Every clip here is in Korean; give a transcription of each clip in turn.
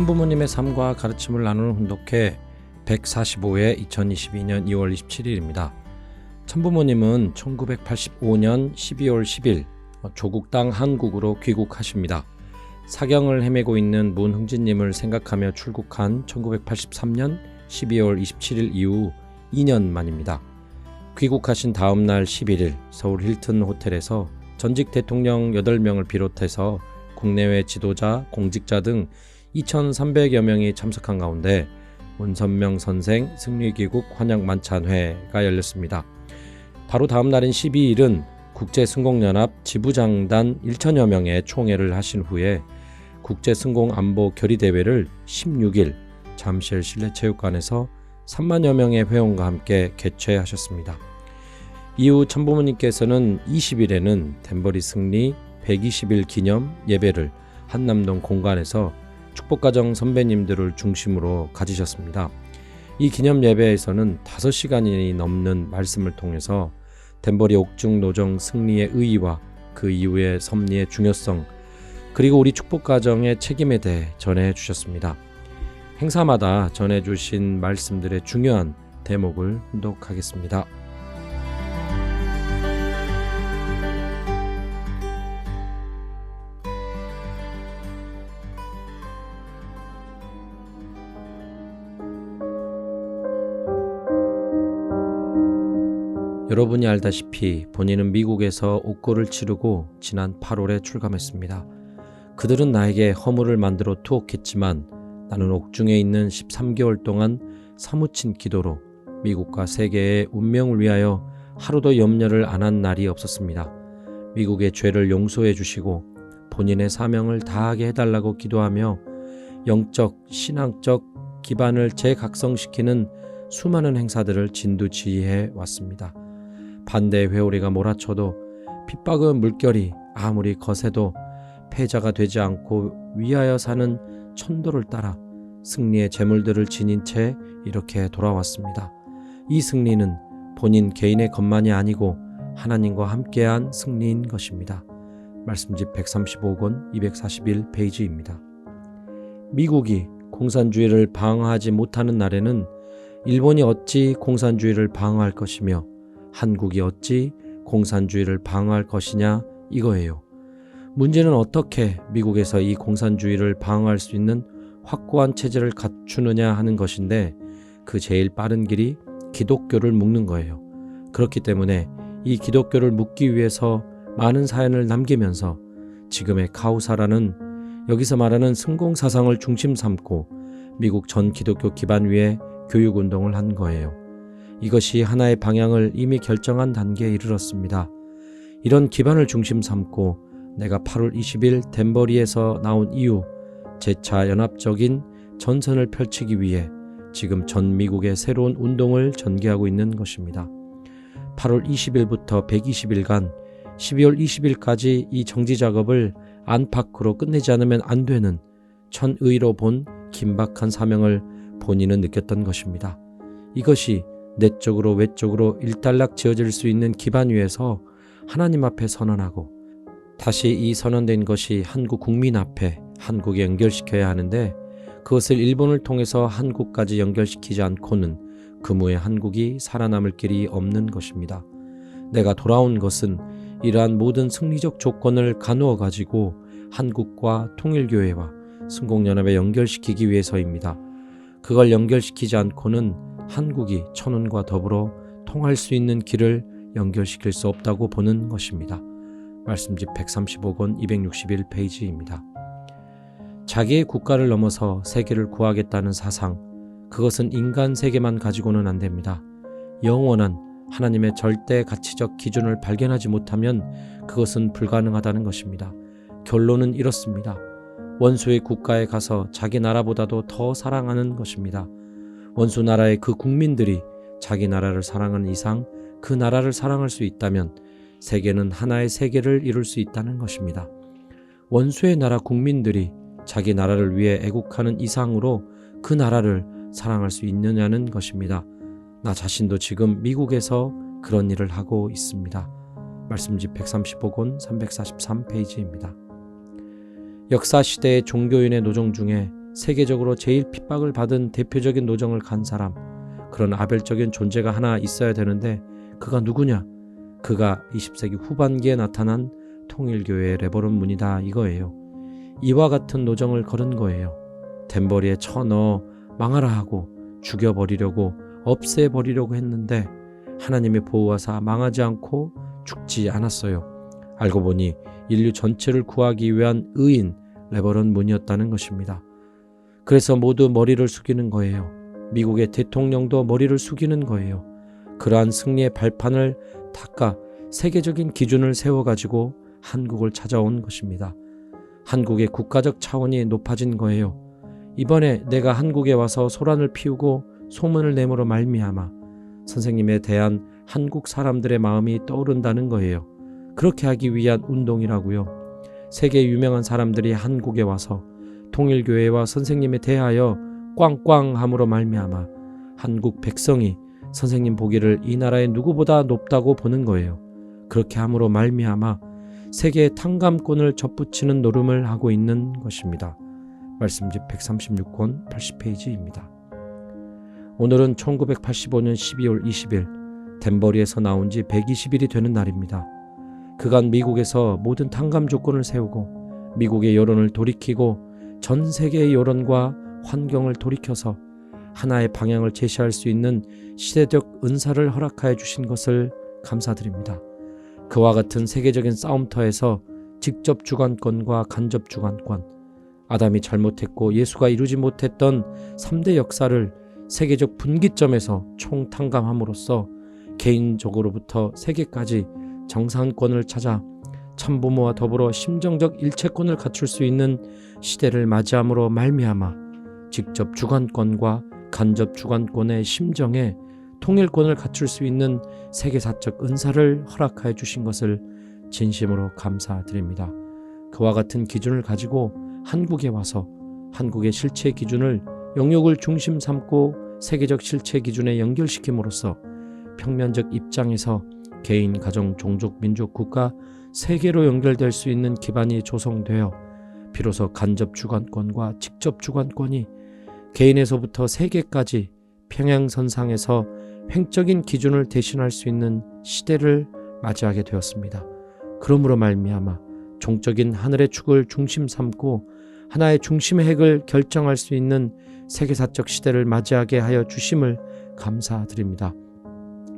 천부모님의 삶과 가르침을 나누는 훈독회 145회 2022년 2월 27일입니다. 천부모님은 1985년 12월 10일 조국 땅 한국으로 귀국하십니다. 사경을 헤매고 있는 문흥진님을 생각하며 출국한 1983년 12월 27일 이후 2년 만입니다. 귀국하신 다음 날 11일 서울 힐튼 호텔에서 전직 대통령 8명을 비롯해서 국내외 지도자, 공직자 등 2,300여 명이 참석한 가운데 문선명 선생 승리귀국 환영 만찬회가 열렸습니다. 바로 다음 날인 12일은 국제승공연합 지부장단 1천여 명의 총회를 하신 후에 국제승공안보 결의대회를 16일 잠실 실내체육관에서 3만여 명의 회원과 함께 개최하셨습니다. 이후 천부모님께서는 20일에는 덴버리 승리 120일 기념 예배를 한남동 공간에서 축복가정 선배님들을 중심으로 가지셨습니다. 이 기념 예배에서는 5시간이 넘는 말씀을 통해서 덴버리 옥중 노정 승리의 의의와 그 이후의 섭리의 중요성 그리고 우리 축복가정의 책임에 대해 전해 주셨습니다. 행사마다 전해 주신 말씀들의 중요한 대목을 훈독하겠습니다. 여러분이 알다시피 본인은 미국에서 옥고를 치르고 지난 8월에 출감했습니다. 그들은 나에게 허물을 만들어 투옥했지만 나는 옥중에 있는 13개월 동안 사무친 기도로 미국과 세계의 운명을 위하여 하루도 염려를 안 한 날이 없었습니다. 미국의 죄를 용서해 주시고 본인의 사명을 다하게 해달라고 기도하며 영적, 신앙적 기반을 재각성시키는 수많은 행사들을 진두지휘해 왔습니다. 반대의 회오리가 몰아쳐도 핍박의 물결이 아무리 거세도 패자가 되지 않고 위하여 사는 천도를 따라 승리의 재물들을 지닌 채 이렇게 돌아왔습니다. 이 승리는 본인 개인의 것만이 아니고 하나님과 함께한 승리인 것입니다. 말씀집 135권 241 페이지입니다. 미국이 공산주의를 방어하지 못하는 날에는 일본이 어찌 공산주의를 방어할 것이며 한국이 어찌 공산주의를 방어할 것이냐 이거예요. 문제는 어떻게 미국에서 이 공산주의를 방어할 수 있는 확고한 체제를 갖추느냐 하는 것인데 그 제일 빠른 길이 기독교를 묶는 거예요. 그렇기 때문에 이 기독교를 묶기 위해서 많은 사연을 남기면서 지금의 카우사라는 여기서 말하는 승공 사상을 중심 삼고 미국 전 기독교 기반 위에 교육 운동을 한 거예요. 이것이 하나의 방향을 이미 결정한 단계에 이르렀습니다. 이런 기반을 중심 삼고 내가 8월 20일 덴버리에서 나온 이후 재차 연합적인 전선을 펼치기 위해 지금 전 미국의 새로운 운동을 전개하고 있는 것입니다. 8월 20일부터 120일간 12월 20일까지 이 정지 작업을 안팎으로 끝내지 않으면 안 되는 천의로 본 긴박한 사명을 본인은 느꼈던 것입니다. 이것이 내적으로 외적으로 일단락 지어질 수 있는 기반 위에서 하나님 앞에 선언하고 다시 이 선언된 것이 한국 국민 앞에 한국에 연결시켜야 하는데 그것을 일본을 통해서 한국까지 연결시키지 않고는 그무의 한국이 살아남을 길이 없는 것입니다. 내가 돌아온 것은 이러한 모든 승리적 조건을 가누어 가지고 한국과 통일교회와 승공연합에 연결시키기 위해서입니다. 그걸 연결시키지 않고는 한국이 천운과 더불어 통할 수 있는 길을 연결시킬 수 없다고 보는 것입니다. 말씀집 135권 261페이지입니다. 자기의 국가를 넘어서 세계를 구하겠다는 사상, 그것은 인간 세계만 가지고는 안 됩니다. 영원한 하나님의 절대 가치적 기준을 발견하지 못하면 그것은 불가능하다는 것입니다. 결론은 이렇습니다. 원수의 국가에 가서 자기 나라보다도 더 사랑하는 것입니다. 원수 나라의 그 국민들이 자기 나라를 사랑하는 이상 그 나라를 사랑할 수 있다면 세계는 하나의 세계를 이룰 수 있다는 것입니다. 원수의 나라 국민들이 자기 나라를 위해 애국하는 이상으로 그 나라를 사랑할 수 있느냐는 것입니다. 나 자신도 지금 미국에서 그런 일을 하고 있습니다. 말씀집 135권 343페이지입니다. 역사 시대의 종교인의 노정 중에 세계적으로 제일 핍박을 받은 대표적인 노정을 간 사람, 그런 아벨적인 존재가 하나 있어야 되는데 그가 누구냐? 그가 20세기 후반기에 나타난 통일교회의 레버런 문이다 이거예요. 이와 같은 노정을 걸은 거예요. 덴버리에 쳐넣어 망하라 하고 죽여버리려고 없애버리려고 했는데 하나님의 보호하사 망하지 않고 죽지 않았어요. 알고 보니 인류 전체를 구하기 위한 의인 레버런 문이었다는 것입니다. 그래서 모두 머리를 숙이는 거예요. 미국의 대통령도 머리를 숙이는 거예요. 그러한 승리의 발판을 닦아 세계적인 기준을 세워가지고 한국을 찾아온 것입니다. 한국의 국가적 차원이 높아진 거예요. 이번에 내가 한국에 와서 소란을 피우고 소문을 내므로 말미암아 선생님에 대한 한국 사람들의 마음이 떠오른다는 거예요. 그렇게 하기 위한 운동이라고요. 세계 유명한 사람들이 한국에 와서 통일교회와 선생님에 대하여 꽝꽝함으로 말미암아 한국 백성이 선생님 보기를 이 나라의 누구보다 높다고 보는 거예요. 그렇게 함으로 말미암아 세계의 탕감권을 접붙이는 노름을 하고 있는 것입니다. 말씀집 136권 80페이지입니다. 오늘은 1985년 12월 20일 덴버리에서 나온 지 120일이 되는 날입니다. 그간 미국에서 모든 탕감 조건을 세우고 미국의 여론을 돌이키고 전 세계의 여론과 환경을 돌이켜서 하나의 방향을 제시할 수 있는 시대적 은사를 허락하여 주신 것을 감사드립니다. 그와 같은 세계적인 싸움터에서 직접 주관권과 간접 주관권, 아담이 잘못했고 예수가 이루지 못했던 3대 역사를 세계적 분기점에서 총탕감함으로써 개인적으로부터 세계까지 정상권을 찾아 참부모와 더불어 심정적 일체권을 갖출 수 있는 시대를 맞이함으로 말미암아 직접 주관권과 간접 주관권의 심정에 통일권을 갖출 수 있는 세계사적 은사를 허락하여 주신 것을 진심으로 감사드립니다. 그와 같은 기준을 가지고 한국에 와서 한국의 실체 기준을 영역을 중심 삼고 세계적 실체 기준에 연결시킴으로써 평면적 입장에서 개인, 가정, 종족, 민족, 국가, 세계로 연결될 수 있는 기반이 조성되어 비로소 간접 주관권과 직접 주관권이 개인에서부터 세계까지 평양선상에서 횡적인 기준을 대신할 수 있는 시대를 맞이하게 되었습니다. 그러므로 말미암아 종적인 하늘의 축을 중심 삼고 하나의 중심의 핵을 결정할 수 있는 세계사적 시대를 맞이하게 하여 주심을 감사드립니다.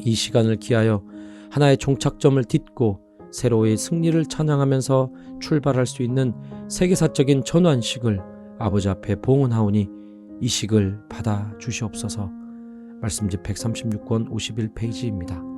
이 시간을 기하여 하나의 종착점을 딛고 새로의 승리를 찬양하면서 출발할 수 있는 세계사적인 전환식을 아버지 앞에 봉헌하오니 이 식을 받아 주시옵소서. 말씀집 136권 51페이지입니다.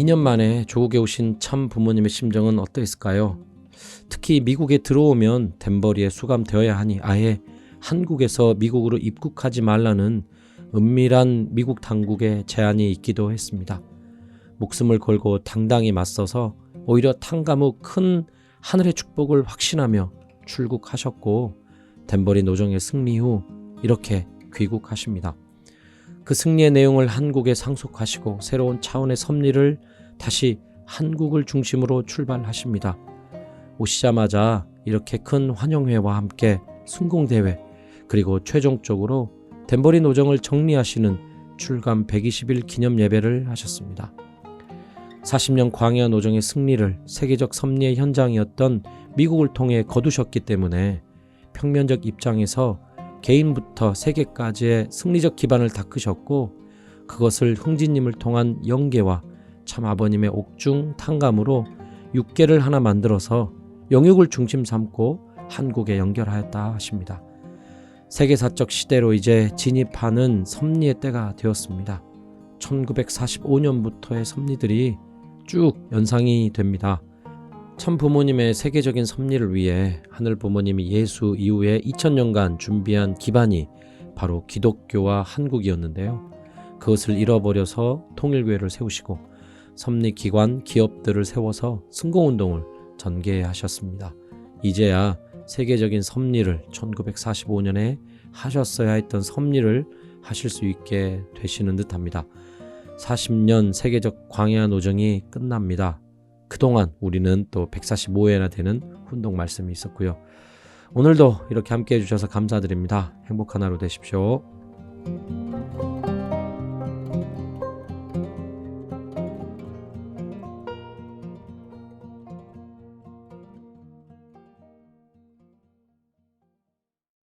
2년 만에 조국에 오신 참 부모님의 심정은 어떠했을까요? 특히 미국에 들어오면 덴버리에 수감되어야 하니 아예 한국에서 미국으로 입국하지 말라는 은밀한 미국 당국의 제안이 있기도 했습니다. 목숨을 걸고 당당히 맞서서 오히려 탕감 후 큰 하늘의 축복을 확신하며 출국하셨고 덴버리 노정의 승리 후 이렇게 귀국하십니다. 그 승리의 내용을 한국에 상속하시고 새로운 차원의 섭리를 다시 한국을 중심으로 출발하십니다. 오시자마자 이렇게 큰 환영회와 함께 순공대회 그리고 최종적으로 덴버리 노정을 정리하시는 출감 120일 기념 예배를 하셨습니다. 40년 광야 노정의 승리를 세계적 섭리의 현장이었던 미국을 통해 거두셨기 때문에 평면적 입장에서 개인부터 세계까지의 승리적 기반을 닦으셨고 그것을 흥진님을 통한 영계와 참 아버님의 옥중 탕감으로 육계를 하나 만들어서 영육을 중심 삼고 한국에 연결하였다 하십니다. 세계사적 시대로 이제 진입하는 섭리의 때가 되었습니다. 1945년부터의 섭리들이 쭉 연상이 됩니다. 참 부모님의 세계적인 섭리를 위해 하늘 부모님이 예수 이후에 2000년간 준비한 기반이 바로 기독교와 한국이었는데요. 그것을 잃어버려서 통일교회를 세우시고 섭리기관, 기업들을 세워서 승공운동을 전개하셨습니다. 이제야 세계적인 섭리를 1945년에 하셨어야 했던 섭리를 하실 수 있게 되시는 듯합니다. 40년 세계적 광야 노정이 끝납니다. 그동안 우리는 또 145회나 되는 훈독 말씀이 있었고요. 오늘도 이렇게 함께 해주셔서 감사드립니다. 행복한 하루 되십시오.